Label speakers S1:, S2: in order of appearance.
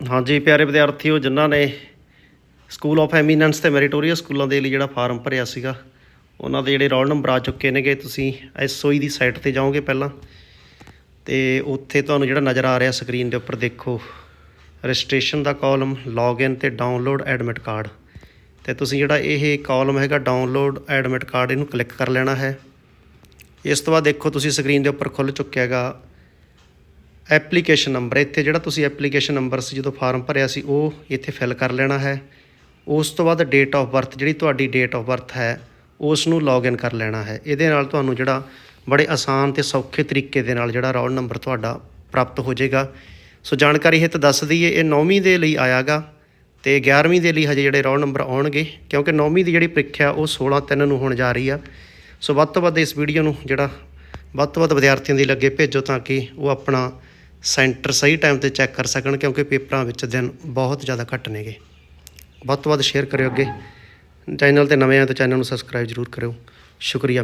S1: ਹਾਂਜੀ, ਪਿਆਰੇ ਵਿਦਿਆਰਥੀਓ, ਜਿਨ੍ਹਾਂ ਨੇ ਸਕੂਲ ਆਫ ਐਮੀਨੈਂਸ ਤੇ ਮੈਰੀਟੋਰੀਅਸ ਸਕੂਲਾਂ ਦੇ ਲਈ ਜਿਹੜਾ ਫਾਰਮ ਭਰਿਆ ਸੀਗਾ, ਉਹਨਾਂ ਦੇ ਜਿਹੜੇ ਰੋਲ ਨੰਬਰ ਆ ਚੁੱਕੇ ਨੇਗੇ। ਤੁਸੀਂ ਐਸਓਈ ਦੀ ਸਾਈਟ ਤੇ ਜਾਓਗੇ ਪਹਿਲਾਂ। ਤੇ ਉੱਥੇ ਤੁਹਾਨੂੰ ਜਿਹੜਾ ਨਜ਼ਰ ਆ ਰਿਹਾ ਸਕਰੀਨ ਦੇ ਉੱਪਰ ਦੇਖੋ ਰਜਿਸਟ੍ਰੇਸ਼ਨ ਦਾ ਕਾਲਮ ਲੌਗਇਨ ਤੇ ਡਾਊਨਲੋਡ ਐਡਮਿਟ ਕਾਰਡ ਤੇ ਤੁਸੀਂ ਜਿਹੜਾ ਇਹ ਕਾਲਮ ਹੈਗਾ ਡਾਊਨਲੋਡ ਐਡਮਿਟ ਕਾਰਡ ਇਹਨੂੰ ਕਲਿੱਕ ਕਰ ਲੈਣਾ ਹੈ। ਇਸ ਤੋਂ ਬਾਅਦ ਦੇਖੋ, ਤੁਸੀਂ ਸਕਰੀਨ ਦੇ ਉੱਪਰ ਖੁੱਲ ਚੁੱਕਿਆ ਹੈਗਾ। ਐਪਲੀਕੇਸ਼ਨ ਨੰਬਰ ਇੱਥੇ ਜਿਹੜਾ ਤੁਸੀਂ ਐਪਲੀਕੇਸ਼ਨ ਨੰਬਰ ਸੀ, ਜਦੋਂ ਫਾਰਮ ਭਰਿਆ ਸੀ, ਉਹ ਇੱਥੇ ਫਿਲ ਕਰ ਲੈਣਾ ਹੈ। ਉਸ ਤੋਂ ਬਾਅਦ ਡੇਟ ਆਫ ਬਰਥ ਜਿਹੜੀ ਤੁਹਾਡੀ ਡੇਟ ਆਫ ਬਰਥ ਹੈ ਉਸ ਨੂੰ ਲੌਗਇਨ ਕਰ ਲੈਣਾ ਹੈ। ਇਹਦੇ ਨਾਲ ਤੁਹਾਨੂੰ ਜਿਹੜਾ ਬੜੇ ਆਸਾਨ ਤੇ ਸੌਖੇ ਤਰੀਕੇ ਦੇ ਨਾਲ ਜਿਹੜਾ ਰੋਲ ਨੰਬਰ ਤੁਹਾਡਾ ਪ੍ਰਾਪਤ ਹੋ ਜਾਏਗਾ। ਸੋ ਜਾਣਕਾਰੀ ਹਿੱਤ ਦੱਸ ਦਈਏ, ਇਹ 9ਵੀਂ ਦੇ ਲਈ ਆਇਆਗਾ ਤੇ 11ਵੀਂ ਦੇ ਲਈ ਹਜੇ ਜਿਹੜੇ ਰੋਲ ਨੰਬਰ ਆਉਣਗੇ, ਕਿਉਂਕਿ 9ਵੀਂ ਦੀ ਜਿਹੜੀ ਪ੍ਰੀਖਿਆ, ਉਹ 16 ਤਿੰਨ ਨੂੰ ਹੋਣ ਜਾ ਰਹੀ ਆ। ਸੋ ਵੱਧ ਤੋਂ ਵੱਧ ਇਸ ਵੀਡੀਓ ਨੂੰ ਜਿਹੜਾ ਵੱਧ ਤੋਂ ਵੱਧ ਵਿਦਿਆਰਥੀਆਂ ਦੀ ਲੱਗੇ ਭੇਜੋ ਤਾਂ ਕਿ ਉਹ ਆਪਣਾ ਸੈਂਟਰ ਸਹੀ ਟਾਈਮ ਤੇ ਚੈੱਕ ਕਰ ਸਕਣ ਕਿਉਂਕਿ ਪੇਪਰਾਂ ਵਿੱਚ ਦਿਨ ਬਹੁਤ ਜ਼ਿਆਦਾ ਘੱਟ ਨੇਗੇ। ਵੱਧ ਤੋਂ ਵੱਧ ਸ਼ੇਅਰ ਕਰਿਓ ਅੱਗੇ। ਚੈਨਲ ਤੇ ਨਵੇਂ ਆ ਤਾਂ ਚੈਨਲ ਨੂੰ ਸਬਸਕ੍ਰਾਈਬ ਜ਼ਰੂਰ ਕਰਿਓ। ਸ਼ੁਕਰੀਆ।